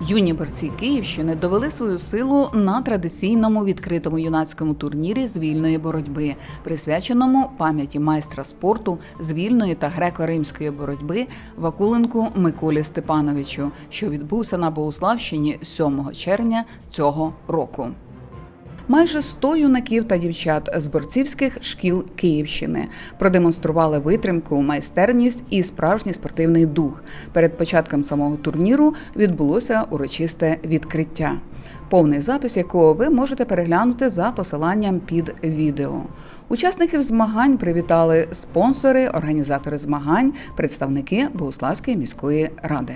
Юні борці Київщини довели свою силу на традиційному відкритому юнацькому турнірі з вільної боротьби, присвяченому пам'яті майстра спорту з вільної та греко-римської боротьби Вакуленку Миколі Степановичу, що відбувся на Богуславщині 7 червня цього року. Майже 100 юнаків та дівчат з борцівських шкіл Київщини продемонстрували витримку, майстерність і справжній спортивний дух. Перед початком самого турніру відбулося урочисте відкриття, повний запис якого ви можете переглянути за посиланням під відео. Учасників змагань привітали спонсори, організатори змагань, представники Богуславської міської ради.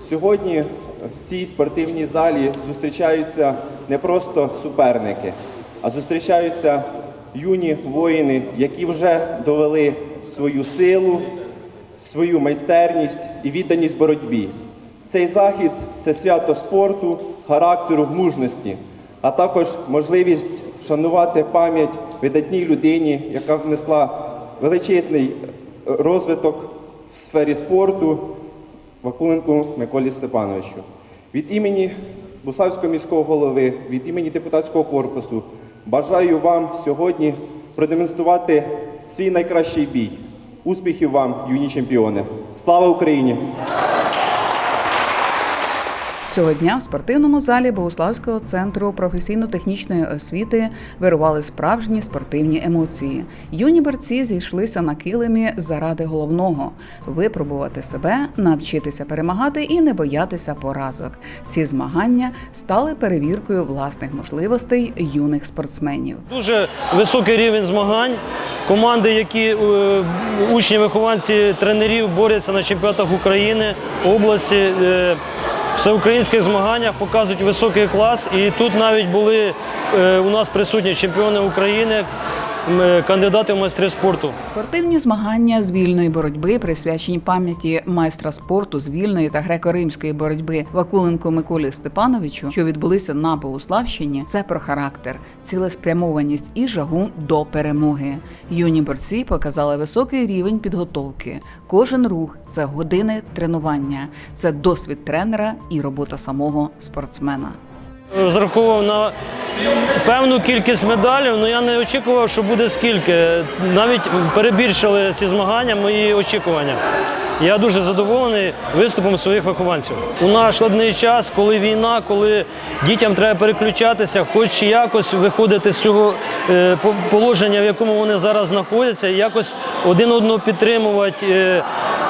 Сьогодні в цій спортивній залі зустрічаються не просто суперники, а зустрічаються юні воїни, які вже довели свою силу, свою майстерність і відданість боротьбі. Цей захід це свято спорту, характеру, мужності, а також можливість вшанувати пам'ять видатній людині, яка внесла величезний розвиток в сфері спорту. Вакуленку Миколі Степановичу. Від імені Бусавського міського голови, від імені депутатського корпусу бажаю вам сьогодні продемонструвати свій найкращий бій. Успіхів вам, юні чемпіони! Слава Україні! Цього дня в спортивному залі Богуславського центру професійно-технічної освіти вирували справжні спортивні емоції. Юні борці зійшлися на килимі заради головного випробувати себе, навчитися перемагати і не боятися поразок. Ці змагання стали перевіркою власних можливостей юних спортсменів. Дуже високий рівень змагань. Команди, які е, учні, вихованці тренерів борються на чемпіонатах України, області, е, всеукраїнських змаганнях показують високий клас. І тут навіть були е, у нас присутні чемпіони України, кандидати в майстри спорту. Спортивні змагання з вільної боротьби присвячені пам'яті майстра спорту з вільної та греко-римської боротьби Вакуленко Миколі Степановичу, що відбулися на Богуславщині. Це про характер, цілеспрямованість і жагу до перемоги. Юні борці показали високий рівень підготовки. Кожен рух це години тренування, це досвід тренера і робота самого спортсмена. Розраховував на певну кількість медалів, але я не очікував, що буде скільки. Навіть перебільшили ці змагання мої очікування. Я дуже задоволений виступом своїх вихованців. У наш складний час, коли війна, коли дітям треба переключатися, хоч якось виходити з цього е, положення, в якому вони зараз знаходяться, якось один одного підтримувати.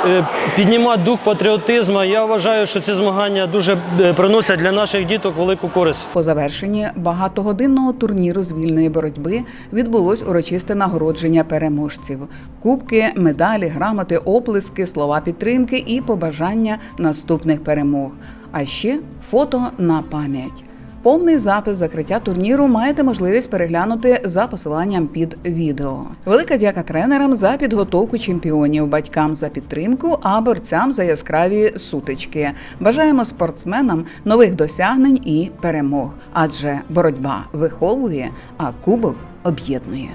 Е, Піднімати дух патріотизму. Я вважаю, що ці змагання дуже е, приносять для наших діток велику користь. По завершенні багатогодинного турніру з вільної боротьби відбулось урочисте нагородження переможців: кубки, медалі, грамоти, оплески, слова підтримки і побажання наступних перемог. А ще фото на пам'ять. Повний запис закриття турніру маєте можливість переглянути за посиланням під відео. Велика дяка тренерам за підготовку чемпіонів, батькам за підтримку, а борцям за яскраві сутички. Бажаємо спортсменам нових досягнень і перемог, адже боротьба виховує, а кубок об'єднує.